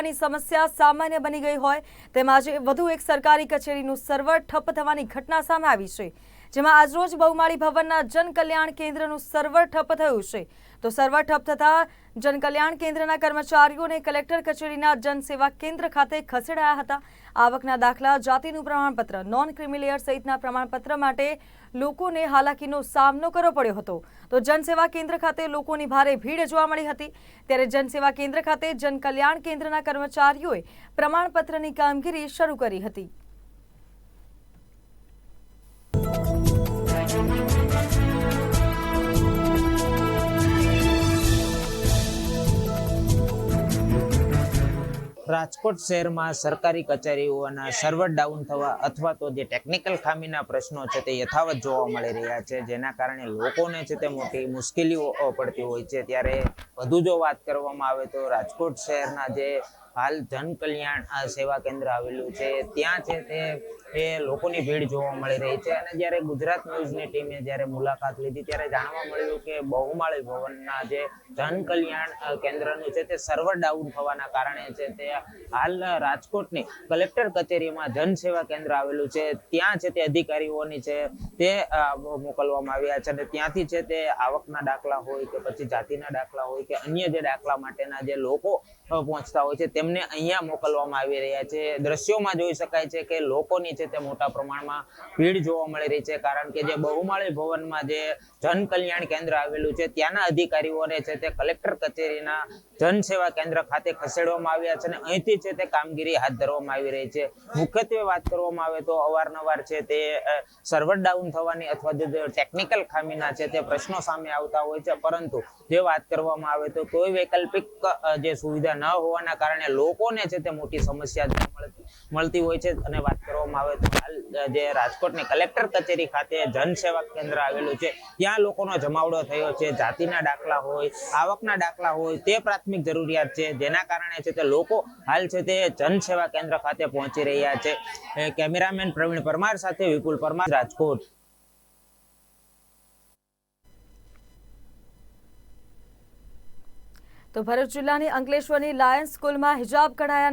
ની સમસ્યા સામાન્ય બની ગઈ હોય. તેમ આજે વધુ એક સરકારી કચેરીનું સર્વર ઠપ્પ થવાની ઘટના સામે આવી છે. જેમાં આજરોજ બહુમાળી ભવનના જનકલ્યાણ કેન્દ્રનું સર્વર ઠપ્પ થયું છે. તો સર્વર ઠપ થતાં જનકલ્યાણ કેન્દ્રના કર્મચારીઓને કલેક્ટર કચેરીના જનસેવા કેન્દ્ર ખાતે ખસેડાયા હતા. આવકના દાખલા, જાતિનું પ્રમાણપત્ર નોન ક્રિમિલિયર સહિતના પ્રમાણપત્ર માટે લોકોને હાલાકીનો સામનો કરવો પડ્યો હતો. તો જનસેવા કેન્દ્ર ખાતે લોકોની ભારે ભીડ જોવા મળી હતી. ત્યારે જનસેવા કેન્દ્ર ખાતે જનકલ્યાણ કેન્દ્રના કર્મચારીઓએ પ્રમાણપત્રની કામગીરી શરૂ કરી હતી. રાજકોટ શહેરમાં સરકારી કચેરીઓના સર્વર ડાઉન થવા અથવા તો જે ટેકનિકલ ખામીના પ્રશ્નો છે તે યથાવત જોવા મળી રહ્યા છે, જેના કારણે લોકોને છે તે મોટી મુશ્કેલીઓ પડતી હોય છે. ત્યારે વધુ જો વાત કરવામાં આવે તો રાજકોટ શહેરના જે હાલ જન કલ્યાણ સેવા કેન્દ્ર આવેલું છે. ત્યાં છે તે એ લોકોની ભીડ જોવા મળી રહી છે. અને જ્યારે ગુજરાત ન્યૂઝની ટીમે જ્યારે મુલાકાત લીધી, ત્યારે જાણવા મળ્યું કે બહુમાળી ભવનના જે જન કલ્યાણ કેન્દ્રનું છે તે સર્વર ડાઉન થવાના કારણે છે તે હાલ રાજકોટની કલેક્ટર કચેરીમાં જન સેવા કેન્દ્ર આવેલું છે. ત્યાં છે તે અધિકારીઓની છે તે મોકલવામાં આવ્યા છે. અને ત્યાંથી છે તે આવકના દાખલા હોય કે પછી જાતિના દાખલા હોય કે અન્ય જે દાખલા માટેના જે લોકો પહોંચતા હોય છે તેમને અહીંયા મોકલવામાં આવી રહ્યા છે. દ્રશ્યોમાં જોઈ શકાય છે કે લોકોની છે તે મોટા પ્રમાણમાં ભીડ જોવા મળી રહી છે. કારણ કે જે બહુમાળી ભવનમાં જે જન કલ્યાણ કેન્દ્ર આવેલું છે, ત્યાંના અધિકારીઓને છે તે કલેક્ટર કચેરીના જનસેવા કેન્દ્ર ખાતે ખસેડવામાં આવ્યા છે અને અહીંથી છે તે કામગીરી હાથ ધરવામાં આવી રહી છે. મુખ્યત્વે વાત કરવામાં આવે તો અવારનવાર છે તે સર્વર ડાઉન થવાની અથવા જે ટેકનિકલ ખામીના છે તે પ્રશ્નો સામે આવતા હોય છે. પરંતુ જે વાત કરવામાં આવે તો કોઈ વૈકલ્પિક જે સુવિધા ન હોવાના કારણે લોકોને છે તે મોટી સમસ્યા મળતી હોય છે અને વાત કરવામાં આવે તો હાલ જે રાજકોટની કલેક્ટર કચેરી ખાતે જનસેવા કેન્દ્ર આવેલું છે, ત્યાં લોકોનો જમાવડો થયો છે, જાતિના દાખલા હોય, આવકના દાખલા હોય, તે પ્રાથમિક જરૂરિયાત છે, જેના કારણે છે તે લોકો હાલ છે તે જન સેવા કેન્દ્ર ખાતે પહોંચી રહ્યા છે. કેમેરામેન પ્રવીણ પરમાર સાથે વિપુલ પરમાર, રાજકોટ. તો ભરૂચ જિલ્લાની અંકલેશ્વરની લાયન્સ સ્કૂલમાં હિજાબ કઢાયા